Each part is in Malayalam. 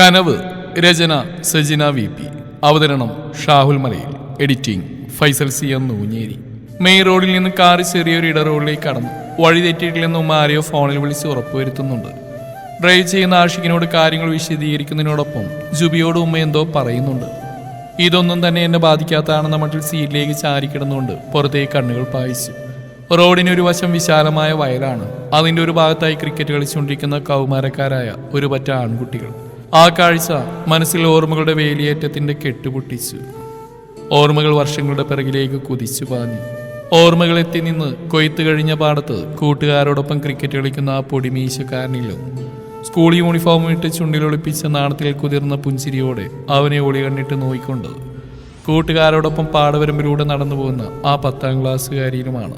കനവ് രചന സജിന വി പി. അവതരണം Shahul Malayil. Editing Faisal C M Noonjeri. Main റോഡിൽ നിന്ന് കാറ് ചെറിയൊരു ഇട റോഡിലേക്ക് കടന്നു. വഴി തെറ്റിയിട്ടില്ലെന്ന് ഉമ്മ ആരെയോ ഫോണിൽ വിളിച്ച് ഉറപ്പുവരുത്തുന്നുണ്ട്. ഡ്രൈവ് ചെയ്യുന്ന ആഷിഖിനോട് കാര്യങ്ങൾ വിശദീകരിക്കുന്നതിനോടൊപ്പം ജുബിയോട് ഉമ്മ എന്തോ പറയുന്നുണ്ട്. ഇതൊന്നും തന്നെ എന്നെ ബാധിക്കാത്തതാണെന്ന മട്ടിൽ സീറ്റിലേക്ക് ചാരിക്കിടന്നുകൊണ്ട് പുറത്തേക്ക് കണ്ണുകൾ പായിച്ചു. റോഡിനൊരു വശം വിശാലമായ വയലാണ്. അതിന്റെ ഒരു ഭാഗത്തായി ക്രിക്കറ്റ് കളിച്ചുകൊണ്ടിരിക്കുന്ന കൗമാരക്കാരായ ഒരു പറ്റ ആൺകുട്ടികൾ. ആ കാഴ്ച മനസ്സിൽ ഓർമ്മകളുടെ വേലിയേറ്റത്തിന്റെ കെട്ടുപൊട്ടിച്ചു. ഓർമ്മകൾ വർഷങ്ങളുടെ പിറകിലേക്ക് കുതിച്ചു പാഞ്ഞു. ഓർമ്മകൾ എത്തി നിന്ന് കൊയ്ത്ത് കഴിഞ്ഞ പാടത്ത് കൂട്ടുകാരോടൊപ്പം ക്രിക്കറ്റ് കളിക്കുന്ന ആ പൊടിമീശക്കാരനിലും സ്കൂൾ യൂണിഫോം ഇട്ട് ചുണ്ടിലൊളിപ്പിച്ച നാണത്തിൽ കുതിർന്ന പുഞ്ചിരിയോടെ അവനെ ഒളി കണ്ടിട്ട് നോയിക്കൊണ്ട് കൂട്ടുകാരോടൊപ്പം പാടവരമ്പിലൂടെ നടന്നു പോകുന്ന ആ പത്താം ക്ലാസ്സുകാരിയിലുമാണ്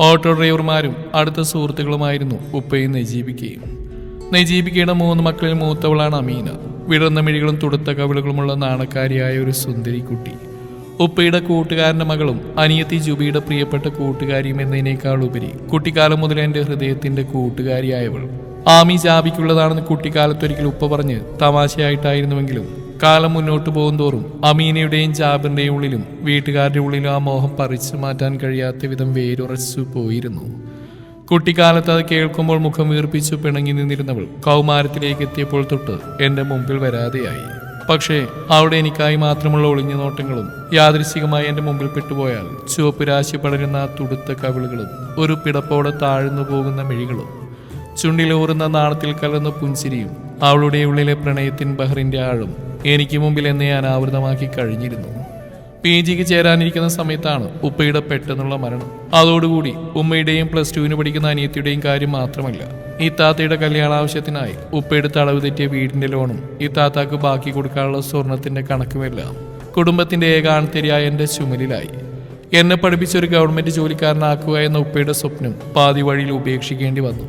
ഓട്ടോ ഡ്രൈവർമാരും അടുത്ത സുഹൃത്തുക്കളുമായിരുന്നു ഉപ്പയും നജീബിക്കയും. നജീബിക്കയുടെ മൂന്ന് മക്കളിൽ മൂത്തവളാണ് അമീന. വിടർന്ന മിഴികളും തുടുത്ത കവിളുകളുമുള്ള നാണക്കാരിയായ ഒരു സുന്ദരി കുട്ടി. ഉപ്പയുടെ കൂട്ടുകാരന്റെ മകളും അനിയത്തി ജുബിയുടെ പ്രിയപ്പെട്ട കൂട്ടുകാരിയും എന്നതിനേക്കാൾ ഉപരി കുട്ടിക്കാലം മുതൽ എന്റെ ഹൃദയത്തിന്റെ കൂട്ടുകാരിയായവൾ. ആമി ജാബിക്കുള്ളതാണെന്ന് കുട്ടിക്കാലത്തൊരിക്കൽ ഉപ്പ പറഞ്ഞ് തമാശയായിട്ടായിരുന്നുവെങ്കിലും കാലം മുന്നോട്ട് പോകുന്തോറും അമീനയുടെയും ജാബിന്റെയും ഉള്ളിലും വീട്ടുകാരുടെ ഉള്ളിലും ആ മോഹം പറിച്ചു മാറ്റാൻ കഴിയാത്ത വിധം വേരുറച്ചു പോയിരുന്നു. കുട്ടിക്കാലത്ത് അത് കേൾക്കുമ്പോൾ മുഖം വീർപ്പിച്ചു പിണങ്ങി നിന്നിരുന്നവൾ കൗമാരത്തിലേക്ക് എത്തിയപ്പോൾ തൊട്ട് എന്റെ മുമ്പിൽ വരാതെയായി. പക്ഷേ അവിടെ എനിക്കായി മാത്രമുള്ള ഒളിഞ്ഞ നോട്ടങ്ങളും യാദൃശികമായി എന്റെ മുമ്പിൽ പെട്ടുപോയാൽ ചുവപ്പ് രാശി പടരുന്ന തുടുത്ത കവിളുകളും ഒരു പിടപ്പോടെ താഴ്ന്നു പോകുന്ന മിഴികളും ചുണ്ടിലൂറുന്ന നാണത്തിൽ കലർന്ന പുഞ്ചിരിയും അവളുടെ ഉള്ളിലെ പ്രണയത്തിൻ ബഹറിന്റെ ആഴും എനിക്ക് മുമ്പിൽ എന്നെ അനാവൃതമാക്കി കഴിഞ്ഞിരുന്നു. പി ജിക്ക് ചേരാനിരിക്കുന്ന സമയത്താണ് ഉപ്പയുടെ പെട്ടെന്നുള്ള മരണം. അതോടുകൂടി ഉമ്മയുടെയും പ്ലസ് ടുവിന് പഠിക്കുന്ന അനിയത്തിയുടെയും കാര്യം മാത്രമല്ല ഈ താത്തയുടെ കല്യാണാവശ്യത്തിനായി ഉപ്പയുടെ തളവ് തെറ്റിയ വീടിന്റെ ലോണും ഈ താത്താക്ക് ബാക്കി കൊടുക്കാനുള്ള സ്വർണത്തിന്റെ കണക്കുമെല്ലാം കുടുംബത്തിന്റെ ഏകാണത്തിരിയായ എന്റെ ചുമലിലായി. എന്നെ പഠിപ്പിച്ച ഒരു ഗവൺമെന്റ് ജോലിക്കാരനാക്കുക എന്ന ഉപ്പയുടെ സ്വപ്നം പാതി വഴിയിൽ ഉപേക്ഷിക്കേണ്ടി വന്നു.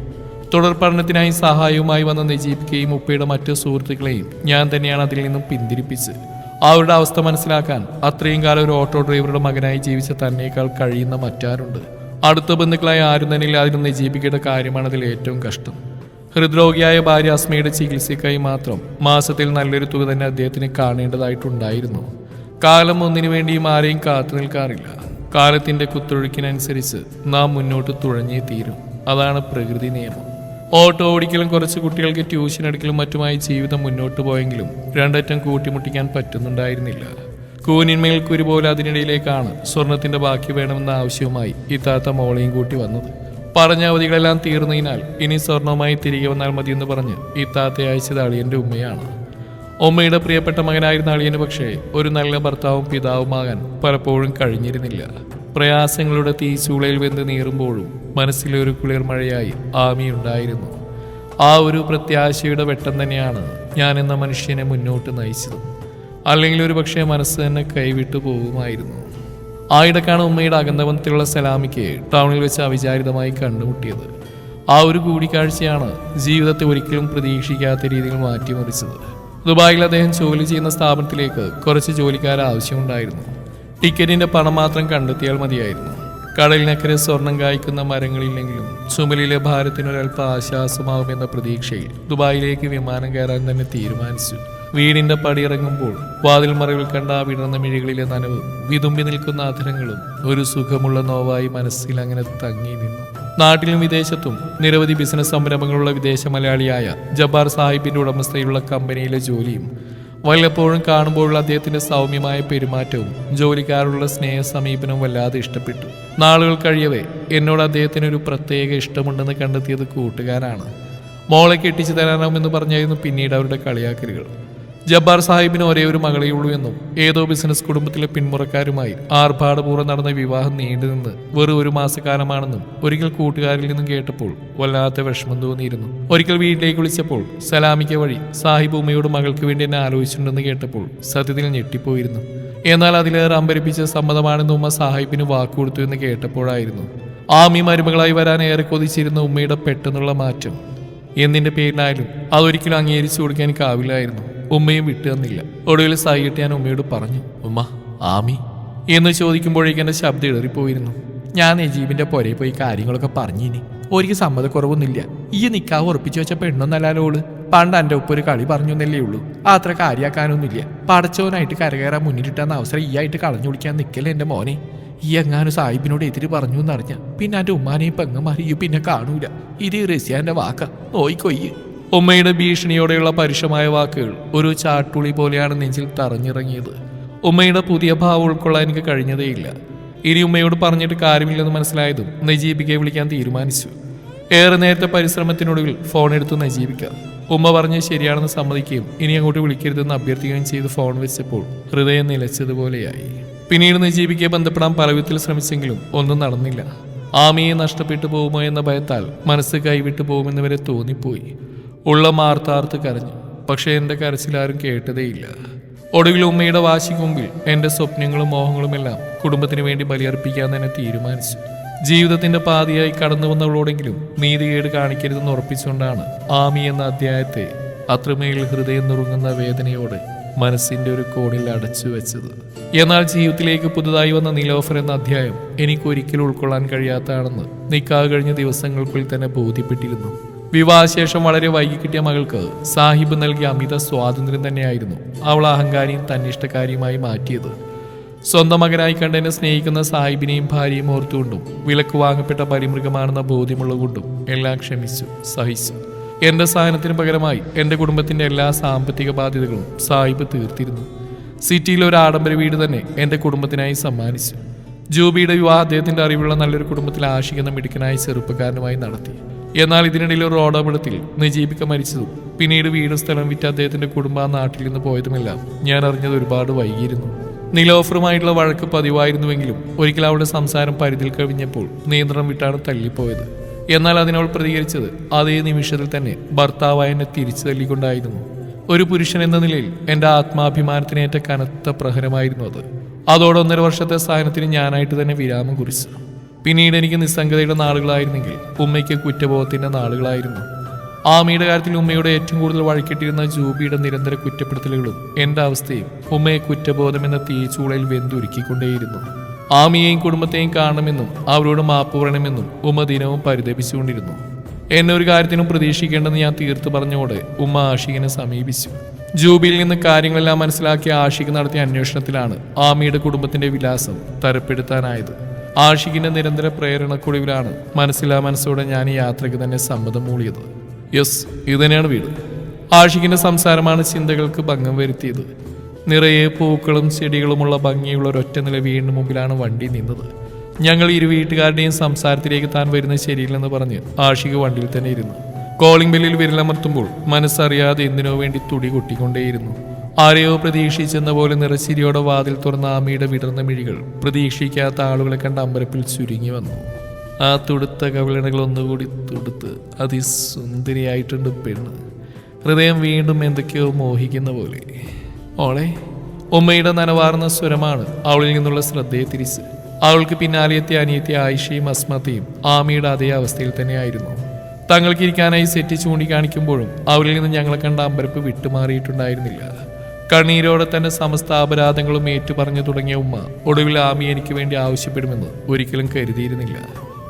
തുടർ പഠനത്തിനായി സഹായവുമായി വന്ന നജീബിക്കെയും ഉപ്പയുടെ മറ്റു സുഹൃത്തുക്കളെയും ഞാൻ തന്നെയാണ് അതിൽ നിന്നും പിന്തിരിപ്പിച്ചത്. അവരുടെ അവസ്ഥ മനസ്സിലാക്കാൻ അത്രയും കാലം ഒരു ഓട്ടോ ഡ്രൈവറുടെ മകനായി ജീവിച്ച തന്നേക്കാൾ കഴിയുന്ന മറ്റാരുണ്ട്? അടുത്ത ബന്ധുക്കളായ ആരും തന്നെ ഇല്ലാതിരുന്ന ജീവിക്കേണ്ട കാര്യമാണ് അതിൽ ഏറ്റവും കഷ്ടം. ഹൃദ്രോഗിയായ ഭാര്യ അസ്മയുടെ ചികിത്സയ്ക്കായി മാത്രം മാസത്തിൽ നല്ലൊരു തുക തന്നെ അദ്ദേഹത്തിന് കാണേണ്ടതായിട്ടുണ്ടായിരുന്നു. കാലം ഒന്നിനു വേണ്ടിയും ആരെയും കാത്തു നിൽക്കാറില്ല. കാലത്തിന്റെ കുത്തൊഴുക്കിനനുസരിച്ച് നാം മുന്നോട്ട് തുഴഞ്ഞേ തീരും. അതാണ് പ്രകൃതി നിയമം. ഓട്ടോ ഓടിക്കലും കുറച്ച് കുട്ടികൾക്ക് ട്യൂഷൻ എടുക്കലും മറ്റുമായി ജീവിതം മുന്നോട്ട് പോയെങ്കിലും രണ്ടറ്റം കൂട്ടിമുട്ടിക്കാൻ പറ്റുന്നുണ്ടായിരുന്നില്ല. കൂനിന്മേൽ കുരു പോലെ അതിനിടയിലേക്കാണ് സ്വർണത്തിന്റെ ബാക്കി വേണമെന്ന ആവശ്യവുമായി ഇത്താത്ത മോളെയും കൂട്ടി വന്നത്. പറഞ്ഞ അവധികളെല്ലാം തീർന്നതിനാൽ ഇനി സ്വർണവുമായി തിരികെ വന്നാൽ മതിയെന്ന് പറഞ്ഞ് ഇത്താത്ത അയച്ചത് അളിയന്റെ ഉമ്മയാണ്. ഉമ്മയുടെ പ്രിയപ്പെട്ട മകനായിരുന്ന അളിയന് പക്ഷേ ഒരു നല്ല ഭർത്താവും പിതാവുമാകാൻ പലപ്പോഴും കഴിഞ്ഞിരുന്നില്ല. പ്രയാസങ്ങളുടെ തീച്ചൂളയിൽ വെന്ത് നീറുമ്പോഴും മനസ്സിലൊരു കുളിർമഴയായി ആമിയുണ്ടായിരുന്നു. ആ ഒരു പ്രത്യാശയുടെ വെട്ടം തന്നെയാണ് ഞാൻ എന്ന മനുഷ്യനെ മുന്നോട്ട് നയിച്ചത്. അല്ലെങ്കിൽ ഒരു പക്ഷേ മനസ്സ് തന്നെ കൈവിട്ടു പോകുമായിരുന്നു. ആയിടക്കാണ് ഉമ്മയുടെ അകന്തപനത്തിലുള്ള സലാമിക്ക് ടൗണിൽ വെച്ച് അവിചാരിതമായി കണ്ടുമുട്ടിയത്. ആ ഒരു കൂടിക്കാഴ്ചയാണ് ജീവിതത്തെ ഒരിക്കലും പ്രതീക്ഷിക്കാത്ത രീതിയിൽ മാറ്റിമറിച്ചത്. ദുബായിൽ അദ്ദേഹം ജോലി ചെയ്യുന്ന സ്ഥാപനത്തിലേക്ക് കുറച്ച് ജോലിക്കാർ ആവശ്യമുണ്ടായിരുന്നു ടിക്കറ്റിന്റെ പണം മാത്രം കണ്ടെത്തിയാൽ മതിയായിരുന്നു. കടലിനക്കരെ സ്വർണം കായ്ക്കുന്ന മരങ്ങളില്ലെങ്കിലും ചുമലിലെ ഭാരത്തിനൊരൽപ്പം ആശ്വാസമാവുമെന്ന പ്രതീക്ഷയിൽ ദുബായിലേക്ക് വിമാനം കയറാൻ തന്നെ തീരുമാനിച്ചു. വീടിന്റെ പടിയിറങ്ങുമ്പോൾ വാതിൽ മറവിൽ കണ്ട ആ വിടർന്ന മിഴികളിലെ നനവ് വിതുമ്പി നിൽക്കുന്ന അധരങ്ങളും ഒരു സുഖമുള്ള നോവായി മനസ്സിൽ അങ്ങനെ തങ്ങി നിന്നു. നാട്ടിലും വിദേശത്തും നിരവധി ബിസിനസ് സംരംഭങ്ങളുള്ള വിദേശ മലയാളിയായ ജബ്ബാർ സാഹിബിന്റെ ഉടമസ്ഥയിലുള്ള കമ്പനിയിലെ ജോലിയും വല്ലപ്പോഴും കാണുമ്പോഴുള്ള അദ്ദേഹത്തിന്റെ സൗമ്യമായ പെരുമാറ്റവും ജോലിക്കാരുള്ള സ്നേഹ സമീപനവും വല്ലാതെ ഇഷ്ടപ്പെട്ടു. നാളുകൾ കഴിയവേ എന്നോട് അദ്ദേഹത്തിന് ഒരു പ്രത്യേക ഇഷ്ടമുണ്ടെന്ന് കണ്ടെത്തിയത് കൂട്ടുകാരാണ്. മോളെ കെട്ടിച്ചു തരാനാവുമെന്ന് പറഞ്ഞായിരുന്നു പിന്നീട് അവരുടെ കളിയാക്കലുകൾ. ജബ്ബാർ സാഹിബിന് ഒരേ ഒരു മകളേ ഉള്ളൂ എന്നും ഏതോ ബിസിനസ് കുടുംബത്തിലെ പിന്മുറക്കാരുമായി ആർഭാടപൂർവം നടന്ന വിവാഹം നീണ്ടുനിന്ന് വെറും ഒരു മാസക്കാലമാണെന്നും ഒരിക്കൽ കൂട്ടുകാരിൽ നിന്നും കേട്ടപ്പോൾ വല്ലാത്ത വിഷമം തോന്നിയിരുന്നു. ഒരിക്കൽ വീട്ടിലേക്ക് വിളിച്ചപ്പോൾ സലാമിക്ക വഴി സാഹിബ് ഉമ്മയോട് മകൾക്ക് വേണ്ടി എന്നെ ആലോചിച്ചിട്ടുണ്ടെന്ന് കേട്ടപ്പോൾ സത്യത്തിൽ ഞെട്ടിപ്പോയിരുന്നു. എന്നാൽ അതിലേറെ അമ്പരിപ്പിച്ച സമ്മതമാണെന്ന് ഉമ്മ സാഹിബിന് വാക്കുകൊടുത്തു എന്ന് കേട്ടപ്പോഴായിരുന്നു. ആമി മരുമകളായി വരാൻ ഏറെ കൊതിച്ചിരുന്ന ഉമ്മയുടെ പെട്ടെന്നുള്ള മാറ്റം. എന്നിന്റെ പേരിലായാലും അതൊരിക്കലും അംഗീകരിച്ചു കൊടുക്കാൻ എനിക്കാവില്ലായിരുന്നു ഉമ്മയും വിട്ടു തന്നില്ല. ഒടുവിൽ സായിട്ട് ഞാൻ ഉമ്മയോട് പറഞ്ഞു ഉമ്മ ആമി. എന്ന് ചോദിക്കുമ്പോഴേക്കും എന്റെ ശബ്ദം ഇടറിപ്പോയിരുന്നു. ഞാൻ നജീബിന്റെ പുരയിൽ പോയി കാര്യങ്ങളൊക്കെ പറഞ്ഞിനി. ഒരിക്കൽ സമ്മതക്കുറവൊന്നുമില്ല. ഈ നിക്കാവ് ഉറപ്പിച്ചു വെച്ച പെണ്ണൊന്നല്ലാലോ ഓൾ. പണ്ട് എന്റെ ഒപ്പം ഒരു കളി പറഞ്ഞു എന്നല്ലേ ഉള്ളൂ. അത്ര കാര്യാക്കാനൊന്നുമില്ല. പടച്ചവനായിട്ട് കരകയറാൻ മുന്നിലിട്ടാന്ന അവസരം ഈ ആയിട്ട് കളഞ്ഞു കുടിക്കാൻ നിൽക്കല്ലേ എന്റെ മോനെ. ഈ എങ്ങാനും സാഹിബിനോട് എതിര് പറഞ്ഞു എന്നറിഞ്ഞ പിന്നെ എന്റെ ഉമ്മാനെയും പെങ്ങന്മാരെയും പിന്നെ കാണൂല. ഇത് റസിയാന്റെ വാക്ക. നോയിക്കൊയ്യ് ഉമ്മയുടെ ഭീഷണിയോടെയുള്ള പരുഷമായ വാക്കുകൾ ഒരു ചാട്ടുളി പോലെയാണ് നെഞ്ചിൽ തറഞ്ഞിറങ്ങിയത്. ഉമ്മയുടെ പുതിയ ഭാവം ഉൾക്കൊള്ളാൻ എനിക്ക് കഴിഞ്ഞതേയില്ല. ഇനി ഉമ്മയോട് പറഞ്ഞിട്ട് കാര്യമില്ലെന്ന് മനസ്സിലായതും നജീബിക്കെ വിളിക്കാൻ തീരുമാനിച്ചു. ഏറെ നേരത്തെ പരിശ്രമത്തിനൊടുവിൽ ഫോൺ എടുത്ത് നജീബിക്കാം. ഉമ്മ പറഞ്ഞ് ശരിയാണെന്ന് സമ്മതിക്കുകയും ഇനി അങ്ങോട്ട് വിളിക്കരുതെന്ന് അഭ്യർത്ഥിക്കുകയും ചെയ്ത് ഫോൺ വെച്ചപ്പോൾ ഹൃദയം നിലച്ചതുപോലെയായി. പിന്നീട് നജീബിക്കെ ബന്ധപ്പെടാൻ പലവിധത്തിൽ ശ്രമിച്ചെങ്കിലും ഒന്നും നടന്നില്ല. ആമിയെ നഷ്ടപ്പെട്ടു പോകുമോ എന്ന ഭയത്താൽ മനസ്സ് കൈവിട്ടു പോകുമെന്ന് വരെ തോന്നിപ്പോയി. ഉള്ള മാർത്താർത്ത് കരഞ്ഞു. പക്ഷേ എന്റെ കരച്ചിലാരും കേട്ടതേയില്ല. ഒടുവിൽ ഉമ്മയുടെ വാശിക്ക് മുമ്പിൽ എന്റെ സ്വപ്നങ്ങളും മോഹങ്ങളും എല്ലാം കുടുംബത്തിന് വേണ്ടി ബലിയർപ്പിക്കാൻ തന്നെ തീരുമാനിച്ചു. ജീവിതത്തിന്റെ പാതിയായി കടന്നു വന്നവളോടെങ്കിലും നീതികേട് കാണിക്കരുതെന്ന് ഉറപ്പിച്ചുകൊണ്ടാണ് ആമി എന്ന അധ്യായത്തെ അത്രമേൽ ഹൃദയം നുറുങ്ങുന്ന വേദനയോടെ മനസ്സിന്റെ ഒരു കോണിൽ അടച്ചു വെച്ചത്. എന്നാൽ ജീവിതത്തിലേക്ക് പുതുതായി വന്ന നിലോഫർ എന്ന അധ്യായം എനിക്ക് ഒരിക്കലും ഉൾക്കൊള്ളാൻ കഴിയാത്തതാണെന്ന് നിക്കാ കഴിഞ്ഞ ദിവസങ്ങൾക്കുള്ളിൽ തന്നെ ബോധ്യപ്പെട്ടിരുന്നു. വിവാഹശേഷം വളരെ വൈകി കിട്ടിയ മകൾക്ക് സാഹിബ് നൽകിയ അമിത സ്വാതന്ത്ര്യം തന്നെയായിരുന്നു അവൾ അഹങ്കാരിയും തന്നിഷ്ടക്കാരിയുമായി മാറ്റിയത്. സ്വന്തം മകനായി കണ്ടതിനെ സ്നേഹിക്കുന്ന സാഹിബിനെയും ഭാര്യയും ഓർത്തുകൊണ്ടും വിലക്ക് വാങ്ങപ്പെട്ട പരിമൃഗമാണെന്ന ബോധ്യമുള്ളതുകൊണ്ടും എല്ലാം ക്ഷമിച്ചു സഹിച്ചു. എന്റെ സാധനത്തിന് പകരമായി എന്റെ കുടുംബത്തിന്റെ എല്ലാ സാമ്പത്തിക ബാധ്യതകളും സാഹിബ് തീർത്തിരുന്നു. സിറ്റിയിലെ ഒരു ആഡംബര വീട് തന്നെ എന്റെ കുടുംബത്തിനായി സമ്മാനിച്ചു. ജൂബിയുടെ വിവാഹം അദ്ദേഹത്തിന്റെ അറിവുള്ള നല്ലൊരു കുടുംബത്തിൽ ആശിക്കുന്ന മിടുക്കനായ ചെറുപ്പക്കാരനുമായി നടത്തി. എന്നാൽ ഇതിനിടയിൽ ഒരു റോഡപകടത്തിൽ നജീബിക്ക മരിച്ചതും പിന്നീട് വീടും സ്ഥലം വിറ്റ് അദ്ദേഹത്തിന്റെ കുടുംബം ആ നാട്ടിൽ നിന്ന് പോയതുമില്ല ഞാൻ അറിഞ്ഞത് ഒരുപാട് വൈകിയിരുന്നു. നിലോഫറുമായിട്ടുള്ള വഴക്ക് പതിവായിരുന്നുവെങ്കിലും ഒരിക്കൽ അവളുടെ സംസാരം പരിധിയിൽ കവിഞ്ഞപ്പോൾ നിയന്ത്രണം വിട്ടാണ് തള്ളിപ്പോയത്. എന്നാൽ അതിനവൾ പ്രതികരിച്ചത് അതേ നിമിഷത്തിൽ തന്നെ ഭർത്താവായ എന്നെ തിരിച്ചു തല്ലിക്കൊണ്ടായിരുന്നു. ഒരു പുരുഷൻ എന്ന നിലയിൽ എന്റെ ആത്മാഭിമാനത്തിനേറ്റ കനത്ത പ്രഹരമായിരുന്നു അത്. അതോടെ ഒന്നര വർഷത്തെ സ്ഥാനത്തിന് ഞാനായിട്ട് തന്നെ വിരാമം കുറിച്ചു. പിന്നീട് എനിക്ക് നിസ്സംഗതയുടെ നാളുകളായിരുന്നെങ്കിൽ ഉമ്മയ്ക്ക് കുറ്റബോധത്തിന്റെ നാളുകളായിരുന്നു. ആമിയുടെ കാര്യത്തിൽ ഉമ്മയുടെ ഏറ്റവും കൂടുതൽ വഴക്കിട്ടിരുന്ന ജൂബിയുടെ നിരന്തര കുറ്റപ്പെടുത്തലുകളും എന്റെ അവസ്ഥയും ഉമ്മയെ കുറ്റബോധം എന്ന തീച്ചൂളയിൽ വെന്തുരുക്കിക്കൊണ്ടേയിരുന്നു. ആമിയെയും കുടുംബത്തെയും കാണണമെന്നും അവരോട് മാപ്പ് പറയണമെന്നും ഉമ്മ ദിനവും പരിതപിച്ചുകൊണ്ടിരുന്നു. എന്നെ ഒരു കാര്യത്തിനും പ്രതീക്ഷിക്കേണ്ടെന്ന് ഞാൻ തീർത്തു പറഞ്ഞോടെ ഉമ്മ ആഷിഖിനെ സമീപിച്ചു. ജൂബിയിൽ നിന്ന് കാര്യങ്ങളെല്ലാം മനസ്സിലാക്കി ആഷിഖ് നടത്തിയ അന്വേഷണത്തിലാണ് ആമിയുടെ കുടുംബത്തിന്റെ വിലാസം തരപ്പെടുത്താനായത്. ആഷിഖിന്റെ നിരന്തര പ്രേരണക്കുടിവിലാണ് മനസ്സിലാ മനസ്സോടെ ഞാൻ ഈ യാത്രയ്ക്ക് തന്നെ സമ്മതം മൂളിയത്. യെസ് ഇത് തന്നെയാണ് വീട്. ആഷിഖിന്റെ സംസാരമാണ് ചിന്തകൾക്ക് ഭംഗം വരുത്തിയത്. നിറയെ പൂക്കളും ചെടികളുമുള്ള ഭംഗിയുള്ള ഒരൊറ്റ നില വീടിന് മുമ്പിലാണ് വണ്ടി നിന്നത്. ഞങ്ങൾ ഇരു വീട്ടുകാരുടെയും സംസാരത്തിലേക്ക് താൻ വരുന്നത് ശരിയില്ലെന്ന് പറഞ്ഞ് ആഷിഖ് വണ്ടിയിൽ തന്നെ ഇരുന്നു. കോളിംഗ് ബെല്ലിൽ വിരലമർത്തുമ്പോൾ മനസ്സറിയാതെ എന്തിനോ വേണ്ടി തുടി കൊട്ടിക്കൊണ്ടേയിരുന്നു. ആരെയോ പ്രതീക്ഷിച്ചെന്ന പോലെ നിറച്ചിരിയോടെ വാതിൽ തുറന്ന ആമയുടെ വിടർന്ന മിഴികൾ പ്രതീക്ഷിക്കാത്ത ആളുകളെ കണ്ട അമ്പരപ്പിൽ ചുരുങ്ങി വന്നു. ആ തുടുത്ത കവിളണകൾ ഒന്നുകൂടി തുടുത്ത് അതിസുന്ദരിയായിട്ടുണ്ട് പെണ്ണ്. ഹൃദയം വീണ്ടും എന്തൊക്കെയോ മോഹിക്കുന്ന പോലെ. ഓളെ ഉമ്മയുടെ നനവാർന്ന സ്വരമാണ് അവളിൽ നിന്നുള്ള ശ്രദ്ധയെ തിരിച്ച്. അവൾക്ക് പിന്നാലെ എത്തിയ അനിയത്തി ആയിഷയും അസ്മത്തയും ആമിയുടെ അതേ അവസ്ഥയിൽ തന്നെയായിരുന്നു. തങ്ങൾക്കിരിക്കാനായി സെറ്റ് ചൂണ്ടിക്കാണിക്കുമ്പോഴും അവരിൽ നിന്ന് ഞങ്ങളെ കണ്ട അമ്പരപ്പ് വിട്ടുമാറിയിട്ടുണ്ടായിരുന്നില്ല. കണ്ണീരോടെ തന്നെ സമസ്ത അപരാധങ്ങളും ഏറ്റുപറഞ്ഞു തുടങ്ങിയ ഉമ്മ ഒടുവിൽ ആമി എനിക്ക് വേണ്ടി ആവശ്യപ്പെടുമെന്ന് ഒരിക്കലും കരുതിയിരുന്നില്ല.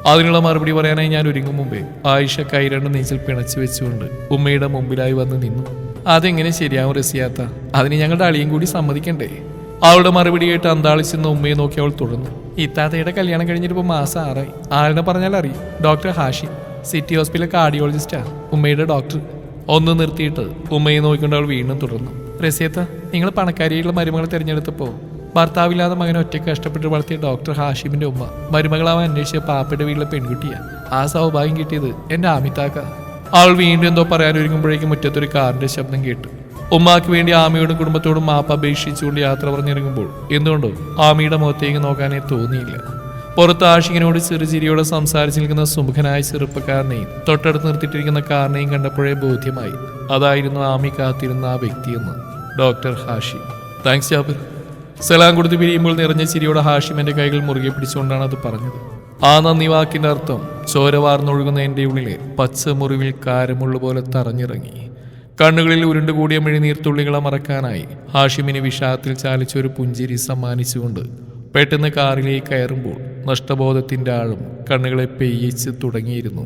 അതിനുള്ള മറുപടി പറയാനായി ഞാൻ ഒരുങ്ങും മുമ്പേ ആയിഷ കൈ രണ്ട് നെഞ്ചിൽ പിണച്ചു വെച്ചുകൊണ്ട് ഉമ്മയുടെ മുമ്പിലായി വന്ന് നിന്നു. അതെങ്ങനെ ശരിയാവും റസിയാത്ത? അതിന് ഞങ്ങളുടെ അളിയും കൂടി സമ്മതിക്കണ്ടേ? അവളുടെ മറുപടി കേട്ട് അന്താളിച്ചെന്ന് ഉമ്മയെ നോക്കി അവൾ തുടർന്നു ഇത്താത്തയുടെ കല്യാണം കഴിഞ്ഞിട്ടിപ്പോൾ മാസം ആറായി. ആളിനെ പറഞ്ഞാൽ അറിയും. ഡോക്ടർ ഹാഷി. സിറ്റി ഹോസ്പിറ്റലിലെ കാർഡിയോളജിസ്റ്റാണ് ഉമ്മയുടെ ഡോക്ടർ. ഒന്ന് നിർത്തിയിട്ട് ഉമ്മയെ നോക്കിക്കൊണ്ട് അവൾ വീണ്ടും തുടർന്നു റസിയത്ത നിങ്ങൾ പണക്കാരിയുള്ള മരുമകളെ തിരഞ്ഞെടുത്തപ്പോൾ ഭർത്താവില്ലാതെ മകനെ ഒറ്റയ്ക്ക് കഷ്ടപ്പെട്ട് വളർത്തിയ ഡോക്ടർ ഹാഷിമിന്റെ ഉമ്മ മരുമകളാവാൻ അന്വേഷിച്ച പാപ്പയുടെ വീട്ടിലെ പെൺകുട്ടിയാ. ആ സൗഭാഗ്യം കിട്ടിയത് എന്റെ ആമിത്താക്ക. അവൾ വീണ്ടും എന്തോ പറയാനൊരുങ്ങുമ്പോഴേക്കും മുറ്റത്തൊരു കാറിന്റെ ശബ്ദം കേട്ടു. ഉമ്മാക്ക് വേണ്ടി ആമയോടും കുടുംബത്തോടും മാപ്പ് അപേക്ഷിച്ചുകൊണ്ട് യാത്ര പറഞ്ഞിറങ്ങുമ്പോൾ എന്തുകൊണ്ടോ ആമിയുടെ മുഖത്തേക്ക് നോക്കാനേ തോന്നിയില്ല. പുറത്ത് ആഷികനോട് ചെറുചിരിയോടെ സംസാരിച്ചു നിൽക്കുന്ന സുമുഖനായ ചെറുപ്പക്കാരനെയും തൊട്ടടുത്ത് നിർത്തിയിട്ടിരിക്കുന്ന കാറിനെയും കണ്ടപ്പോഴേ ബോധ്യമായി. അതായിരുന്നു ആമി കാത്തിരുന്ന ആ വ്യക്തിയെന്ന്. ഡോക്ടർ ഹാഷി. താങ്ക്സ് ജാബിർ. സലാം കൊടുത്ത് പിരിയുമ്പോൾ നിറഞ്ഞ ചിരിയോടെ ഹാഷിം എന്റെ കൈകൾ മുറുകെ പിടിച്ചുകൊണ്ടാണ് അത് പറഞ്ഞത്. ആ നന്ദി വാക്കിന്റെ അർത്ഥം ചോരവാർന്നൊഴുകുന്ന എന്റെ ഉള്ളിലെ പച്ച മുറിവിൽ കാരമുള്ള പോലെ തറഞ്ഞിറങ്ങി. കണ്ണുകളിൽ ഉരുണ്ടുകൂടിയ മിഴിനീർത്തുള്ളികളെ മറക്കാനായി ഹാഷിമിന് വിഷാദത്തിൽ ചാലിച്ചൊരു പുഞ്ചിരി സമ്മാനിച്ചുകൊണ്ട് പെട്ടെന്ന് കാറിലേക്ക് കയറുമ്പോൾ നഷ്ടബോധത്തിന്റെ ആഴം കണ്ണുകളെ പെയ്യിച്ച് തുടങ്ങിയിരുന്നു.